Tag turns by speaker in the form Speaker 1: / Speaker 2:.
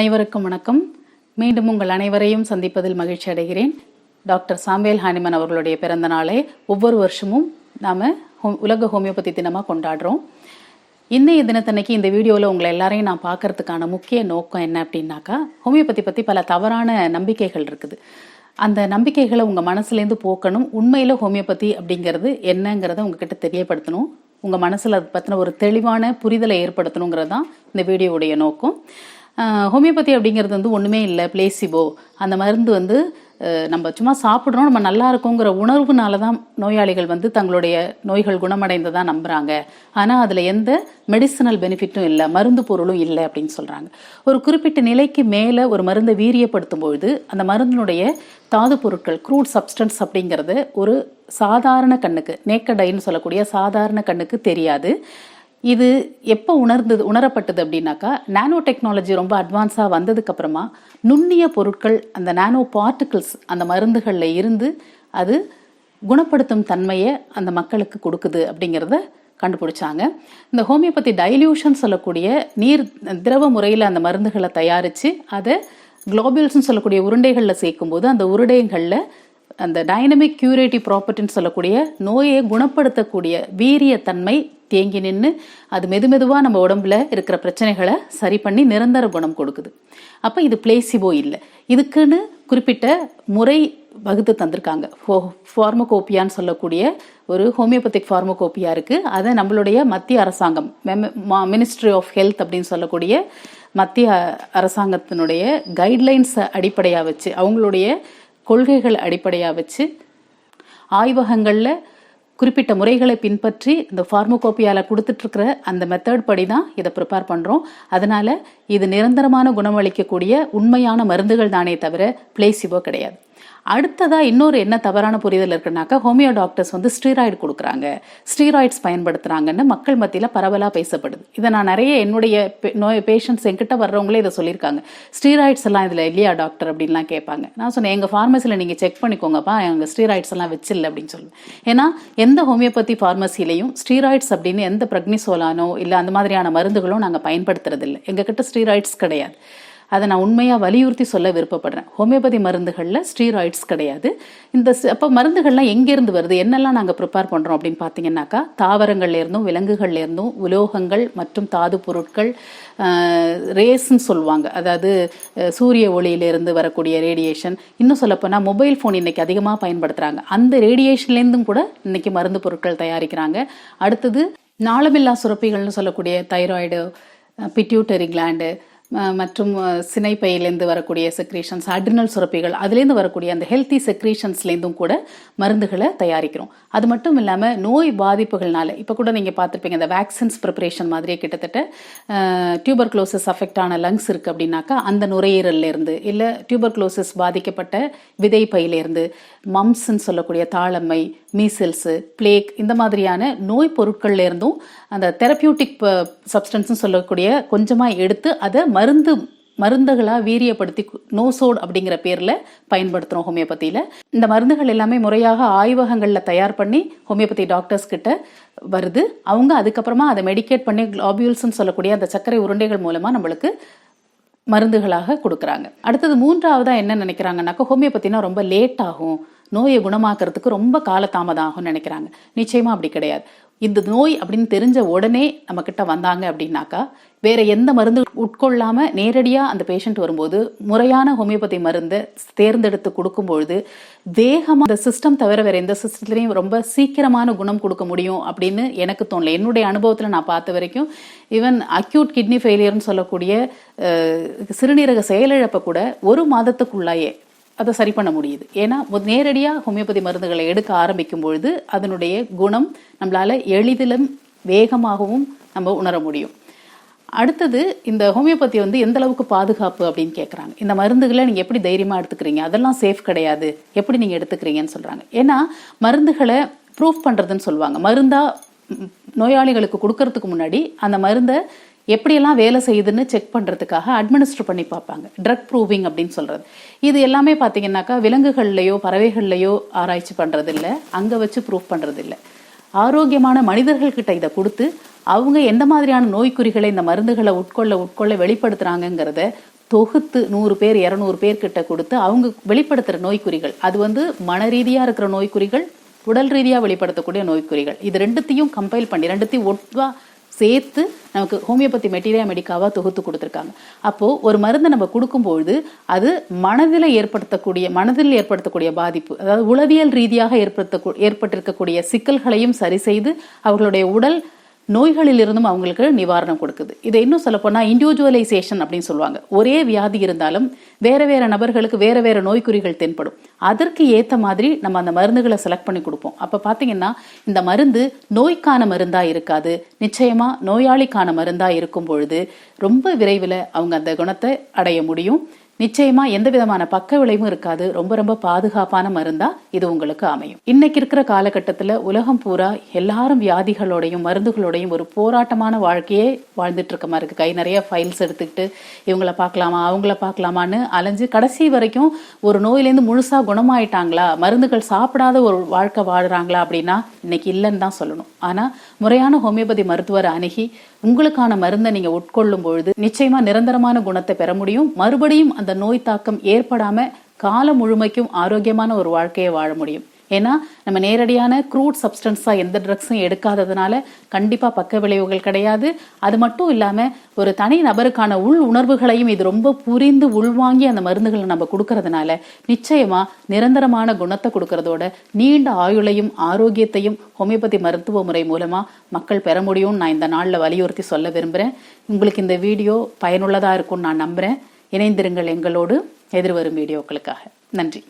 Speaker 1: அனைவருக்கும் வணக்கம். மீண்டும் உங்கள் அனைவரையும் சந்திப்பதில் மகிழ்ச்சி அடைகிறேன். டாக்டர் சாம்பேல் ஹானிமன் அவர்களுடைய பிறந்த நாளை ஒவ்வொரு வருஷமும் நாம் உலக ஹோமியோபதி தினமாக கொண்டாடுறோம். இன்றைய தினத்தன்னைக்கு இந்த வீடியோவில் உங்களை எல்லாரையும் நான் பார்க்கறதுக்கான முக்கிய நோக்கம் என்ன அப்படின்னாக்கா ஹோமியோபதி பற்றி பல தவறான நம்பிக்கைகள் இருக்குது. அந்த நம்பிக்கைகளை உங்கள் மனசுலேருந்து போக்கணும். உண்மையில் ஹோமியோபதி அப்படிங்கிறது என்னங்கிறத உங்ககிட்ட தெரியப்படுத்தணும். உங்கள் மனசில் அதை பற்றின ஒரு தெளிவான புரிதலை ஏற்படுத்தணுங்கிறது தான் இந்த வீடியோவுடைய நோக்கம். ஹோமியோபதி அப்படிங்கிறது வந்து ஒன்றுமே இல்லை பிளேசிபோ அந்த மருந்து வந்து நம்ம சும்மா சாப்பிட்றோம் நம்ம நல்லா இருக்கோங்கிற உணர்வுனால தான் நோயாளிகள் வந்து தங்களுடைய நோய்கள் குணமடைந்ததாக நம்புகிறாங்க ஆனால் அதில் எந்த மெடிசனல் பெனிஃபிட்டும் இல்லை மருந்து பொருளும் இல்லை அப்படின்னு சொல்கிறாங்க ஒரு குறிப்பிட்ட நிலைக்கு மேலே ஒரு மருந்தை வீரியப்படுத்தும் பொழுது அந்த மருந்தினுடைய தாது பொருட்கள் க்ரூட் சப்ஸ்டன்ஸ் அப்படிங்கிறது ஒரு சாதாரண கண்ணுக்கு நேக்கடைன்னு சொல்லக்கூடிய சாதாரண கண்ணுக்கு தெரியாது. இது எப்போ உணர்ந்தது உணரப்பட்டது அப்படின்னாக்கா நானோ டெக்னாலஜி ரொம்ப அட்வான்ஸாக வந்ததுக்கப்புறமா நுண்ணிய பொருட்கள் அந்த நானோ பார்ட்டிகிள்ஸ் அந்த மருந்துகளில் இருந்து அது குணப்படுத்தும் தன்மையை அந்த மக்களுக்கு கொடுக்குது அப்படிங்கிறத கண்டுபிடிச்சாங்க. இந்த ஹோமியோபதி டைல்யூஷன் சொல்லக்கூடிய நீர் திரவ முறையில் அந்த மருந்துகளை தயாரித்து அதை குளோபியல்ஸ்னு சொல்லக்கூடிய உருண்டைகளில் சேர்க்கும்போது அந்த உருண்டைகளில் அந்த டைனமிக் கியூரேட்டிவ் ப்ராப்பர்ட்டின்னு சொல்லக்கூடிய நோயை குணப்படுத்தக்கூடிய வீரியத்தன்மை தேங்கி நின்று அது மெதுமெதுவாக நம்ம உடம்புல இருக்கிற பிரச்சனைகளை சரி பண்ணி நிரந்தர குணம் கொடுக்குது. அப்போ இது பிளேசிபோ இல்லை. இதுக்குன்னு குறிப்பிட்ட முறை வகுத்து தந்திருக்காங்க. ஃபோ ஃபார்மகோப்பியான்னு சொல்லக்கூடிய ஒரு ஹோமியோபதிக் ஃபார்மகோப்பியா இருக்குது அதை நம்மளுடைய மத்திய அரசாங்கம் மினிஸ்ட்ரி ஆஃப் ஹெல்த் அப்படின்னு சொல்லக்கூடிய மத்திய அரசாங்கத்தினுடைய கைட்லைன்ஸை அடிப்படையாக வச்சு அவங்களுடைய கொள்கைகள் அடிப்படையாக வச்சு ஆய்வகங்களில் குறிப்பிட்ட முறைகளை பின்பற்றி இந்த ஃபார்மோகோப்பியால் கொடுத்துட்ருக்கிற அந்த மெத்தட் படி தான் இதை ப்ரிப்பேர் பண்ணுறோம் அதனால் இது நிரந்தரமான குணமளிக்கக்கூடிய உண்மையான மருந்துகள் தானே தவிர பிளேசிபோ கிடையாது. அடுத்ததாக இன்னொரு என்ன தவறான புரிதல் இருக்குனாக்கா ஹோமியோ டாக்டர்ஸ் வந்து ஸ்டீராய்டு கொடுக்குறாங்க. ஸ்டீராய்ட்ஸ் பயன்படுத்துகிறாங்கன்னு மக்கள் மத்தியில் பரவலாக பேசப்படுது. இதை நான் நிறைய என்னுடைய நோய் பேஷண்ட்ஸ் என்கிட்ட வர்றவங்களே இதை சொல்லியிருக்காங்க. ஸ்டீராய்ட்ஸ் எல்லாம் இதில் இல்லையா டாக்டர் அப்படின்லாம் கேட்பாங்க. நான் சொன்னேன் எங்கள் ஃபார்மசியில் நீங்கள் செக் பண்ணிக்கோங்கப்பா எங்கள் ஸ்டீராய்ட்ஸ் எல்லாம் வச்சில்ல அப்படின்னு சொல்லுவேன். ஏன்னா எந்த ஹோமியோபதி ஃபார்மசிலையும் ஸ்டீராய்ட்ஸ் அப்படின்னு எந்த பிரக்னிசோலானோ இல்லை அந்த மாதிரியான மருந்துகளும் நாங்கள் பயன்படுத்துறதில்லை. எங்ககிட்ட ஸ்டீராய்ட்ஸ் கிடையாது. அதை நான் உண்மையாக வலியுறுத்தி சொல்ல விருப்பப்படுறேன். ஹோமியோபதி மருந்துகளில் ஸ்டீராய்ட்ஸ் கிடையாது. இந்த ஸ்- அப்போ மருந்துகள்லாம் எங்கேருந்து வருது? என்னெல்லாம் நாங்கள் ப்ரிப்பேர் பண்ணுறோம் அப்படின்னு பார்த்தீங்கன்னாக்கா தாவரங்கள்லேருந்தும் விலங்குகள்லேருந்தும் இருந்தும் உலோகங்கள் மற்றும் தாது பொருட்கள் ரேஸ்ன்னு சொல்லுவாங்க. அதாவது சூரிய ஒளியிலிருந்து வரக்கூடிய ரேடியேஷன் இன்னும் சொல்லப்போனால் மொபைல் ஃபோன் இன்றைக்கி அதிகமாக பயன்படுத்துகிறாங்க அந்த ரேடியேஷன்லேருந்தும் கூட இன்றைக்கி மருந்து பொருட்கள் தயாரிக்கிறாங்க. அடுத்தது நாளமில்லா சுரப்பிகள்னு சொல்லக்கூடிய தைராய்டு பிட்யூட்டரி கிளாண்டு மற்றும் சினை சினைப்பையிலேருந்து வரக்கூடிய செக்ரீஷன்ஸ் அட்ரினல் சுரப்பிகள் அதுலேருந்து வரக்கூடிய அந்த ஹெல்த்தி செக்ரீஷன்ஸ்லேருந்தும் கூட மருந்துகளை தயாரிக்கிறோம். அது மட்டும் இல்லாமல் நோய் பாதிப்புகள்னால இப்போ கூட நீங்கள் பார்த்துருப்பீங்க இந்த வேக்சின்ஸ் ப்ரிப்பரேஷன் மாதிரியே கிட்டத்தட்ட டியூபர் க்ளோசஸ் அஃபெக்ட் ஆன லங்ஸ் இருக்குது அப்படின்னாக்கா அந்த நுரையீரல்ல இருந்து இல்லை டியூபர் க்ளோசஸ் பாதிக்கப்பட்ட விதை பையிலேருந்து மம்ஸ்ன்னு சொல்லக்கூடிய தாளம்மை மீசில்ஸு பிளேக் இந்த மாதிரியான நோய் பொருட்கள்லேருந்தும் அந்த தெரப்பியூட்டிக் சப்ஸ்டன்ஸ்னு சொல்லக்கூடிய கொஞ்சமாக எடுத்து அதை மருந்து மருந்துகளாக வீரியப்படுத்தி நோசோட் அப்படிங்கிற பேரில் பயன்படுத்துகிறோம் ஹோமியோபதியில். இந்த மருந்துகள் எல்லாமே முறையாக ஆய்வகங்களில் தயார் பண்ணி ஹோமியோபதி டாக்டர்ஸ் கிட்ட வருது. அவங்க அதுக்கப்புறமா அதை மெடிகேட் பண்ணி குளாபியூல்ஸ்னு சொல்லக்கூடிய அந்த சர்க்கரை உருண்டைகள் மூலமாக நம்மளுக்கு மருந்துகளாக கொடுக்குறாங்க. அடுத்தது மூன்றாவதாக என்ன நினைக்கிறாங்கன்னாக்கா ஹோமியோபதினா ரொம்ப லேட் ஆகும் நோயை குணமாக்குறதுக்கு ரொம்ப காலதாமதம் ஆகும்னு நினைக்கிறாங்க. நிச்சயமாக அப்படி கிடையாது. இந்த நோய் அப்படின்னு தெரிஞ்ச உடனே நம்ம கிட்ட வந்தாங்க அப்படின்னாக்கா வேற எந்த மருந்து உட்கொள்ளாம நேரடியா அந்த பேஷண்ட் வரும்போது முறையான ஹோமியோபதி மருந்தை தேர்ந்தெடுத்து கொடுக்கும்பொழுது வேகமா அந்த சிஸ்டம் தவிர வேற எந்த சிஸ்டத்துலையும் ரொம்ப சீக்கிரமான குணம் கொடுக்க முடியும் அப்படின்னு எனக்கு தோணல. என்னுடைய அனுபவத்துல நான் பார்த்த வரைக்கும் ஈவன் அக்யூட் கிட்னி ஃபெயிலியர்னு சொல்லக்கூடிய சிறுநீரக செயலிழப்பை கூட ஒரு மாதத்துக்குள்ளாயே அதை சரி பண்ண முடியுது. ஏன்னா நேரடியாக ஹோமியோபதி மருந்துகளை எடுக்க ஆரம்பிக்கும் பொழுது அதனுடைய குணம் நம்மளால் எளிதிலும் வேகமாகவும் நம்ம உணர முடியும். அடுத்தது இந்த ஹோமியோபதி வந்து எந்த அளவுக்கு பாதுகாப்பு அப்படின்னு கேட்குறாங்க இந்த மருந்துகளை நீங்கள் எப்படி தைரியமாக எடுத்துக்கிறீங்க? அதெல்லாம் சேஃப் கிடையாது. எப்படி நீங்கள் எடுத்துக்கிறீங்கன்னு சொல்கிறாங்க ஏன்னா மருந்துகளை ப்ரூஃப் பண்ணுறதுன்னு சொல்லுவாங்க. மருந்தாக நோயாளிகளுக்கு கொடுக்கறதுக்கு முன்னாடி அந்த மருந்தை எப்படியெல்லாம் வேலை செய்யுதுன்னு செக் பண்ணுறதுக்காக அட்மினிஸ்டர் பண்ணி பார்ப்பாங்க. ட்ரக் ப்ரூவிங் அப்படின்னு சொல்கிறது இது எல்லாமே பார்த்தீங்கன்னாக்கா விலங்குகள்லையோ பறவைகள்லையோ ஆராய்ச்சி பண்ணுறதில்ல அங்கே வச்சு ப்ரூஃப் பண்ணுறதில்ல ஆரோக்கியமான மனிதர்கள்கிட்ட இதை கொடுத்து அவங்க எந்த மாதிரியான நோய்க்குறிகளை இந்த மருந்துகளை உட்கொள்ள உட்கொள்ள வெளிப்படுத்துகிறாங்கங்கிறத தொகுத்து நூறு பேர் இரநூறு பேர்கிட்ட கொடுத்து அவங்க வெளிப்படுத்துகிற நோய்க்குறிகள். அது வந்து மன ரீதியாக இருக்கிற நோய்க்குறிகள் உடல் ரீதியாக வெளிப்படுத்தக்கூடிய நோய்க்குறிகள். இது ரெண்டுத்தையும் கம்பைல் பண்ணி ரெண்டுத்தையும் ஒட்டுவா சேர்த்து நமக்கு ஹோமியோபதி மெட்டீரியா மெடிக்காவாக தொகுத்து கொடுத்துருக்காங்க. அப்போது ஒரு மருந்தை நம்ம கொடுக்கும்பொழுது அது மனதில் ஏற்படுத்தக்கூடிய மனதில் ஏற்படுத்தக்கூடிய பாதிப்பு அதாவது உளவியல் ரீதியாக ஏற்படுத்த ஏற்பட்டிருக்கக்கூடிய சிக்கல்களையும் சரி செய்து அவர்களுடைய உடல் நோய்களிலிருந்தும் அவங்களுக்கு நிவாரணம் கொடுக்குது. இதை இன்னும் சொல்ல போனால் இண்டிவிஜுவலைசேஷன் அப்படின்னு சொல்லுவாங்க. ஒரே வியாதி இருந்தாலும் வேற வேற நபர்களுக்கு வேற வேற நோய்க்குறிகள் தென்படும். அதற்கு ஏற்ற மாதிரி நம்ம அந்த மருந்துகளை செலக்ட் பண்ணி கொடுப்போம். அப்போ பார்த்தீங்கன்னா இந்த மருந்து நோய்க்கான மருந்தா இருக்காது. நிச்சயமா நோயாளிக்கான மருந்தா இருக்கும் பொழுது ரொம்ப விரைவில் அவங்க அந்த குணத்தை அடைய முடியும். நிச்சயமா எந்த விதமான பக்க விளைவும் இருக்காது. ரொம்ப ரொம்ப பாதுகாப்பான மருந்தா இது உங்களுக்கு அமையும். இன்னைக்கு இருக்கிற காலகட்டத்துல உலகம் பூரா எல்லாரும் வியாதிகளோடையும் மருந்துகளோடையும் ஒரு போராட்டமான வாழ்க்கையே வாழ்ந்துட்டு இருக்க மாதிரி இருக்கு. கை நிறைய ஃபைல்ஸ் எடுத்துக்கிட்டு இவங்கள பார்க்கலாமா அவங்கள பார்க்கலாமான்னு அலைஞ்சு கடைசி வரைக்கும் ஒரு நோயிலேருந்து முழுசா குணமாயிட்டாங்களா மருந்துகள் சாப்பிடாத ஒரு வாழ்க்கை வாழ்றாங்களா அப்படின்னா இன்னைக்கு இல்லைன்னு தான் சொல்லணும். ஆனா முறையான ஹோமியோபதி மருத்துவரை அணுகி உங்களுக்கான மருந்தை நீங்க உட்கொள்ளும் பொழுது நிச்சயமா நிரந்தரமான குணத்தை பெற முடியும். மறுபடியும் அந்த நோய் தாக்கம் ஏற்படாம காலம் முழுமைக்கும் ஆரோக்கியமான ஒரு வாழ்க்கையை வாழ முடியும். ஏன்னா நம்ம நேரடியான க்ரூட் சப்ஸ்டன்ஸா எந்த ட்ரக்ஸும் எடுக்காததுனால கண்டிப்பா பக்க விளைவுகள் கிடையாது. அது மட்டும் இல்லாம ஒரு தனி நபருக்கான உள் உணர்வுகளையும் இது ரொம்ப புரிந்து உள்வாங்கி அந்த மருந்துகளை நம்ம கொடுக்கறதுனால நிச்சயமா நிரந்தரமான குணத்தை கொடுக்கறதோட நீண்ட ஆயுளையும் ஆரோக்கியத்தையும் ஹோமியோபதி மருத்துவ முறை மூலமா மக்கள் பெற முடியும்னு நான் இந்த நாளில் வலியுறுத்தி சொல்ல விரும்புறேன். உங்களுக்கு இந்த வீடியோ பயனுள்ளதா இருக்கும்னு நான் நம்புறேன். இணைந்திருங்கள் எங்களோடு எதிர்வரும் வீடியோக்களுக்காக. நன்றி.